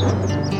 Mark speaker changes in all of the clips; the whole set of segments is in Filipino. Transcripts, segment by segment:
Speaker 1: Sa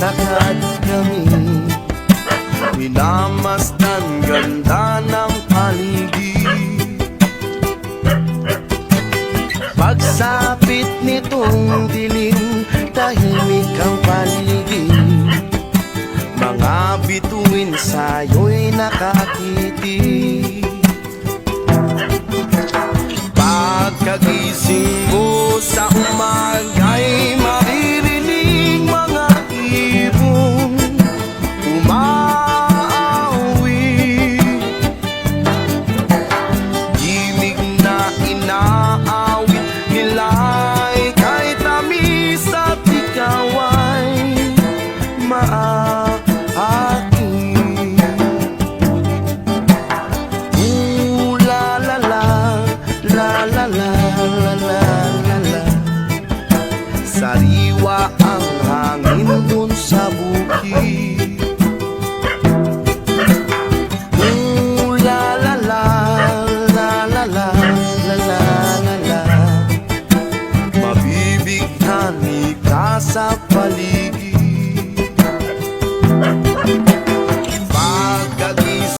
Speaker 1: naglalakad-lakad kami. Minamasdan ganda ng paligid. Pagsapit nitong dilim Tahimik ang paligid. Mga bituin sa'yo'y nakakiti. Pagkagising la la la la la la Sariwa ang hangin dun sa bukid Ooh la la la la la la la la la la sa paligid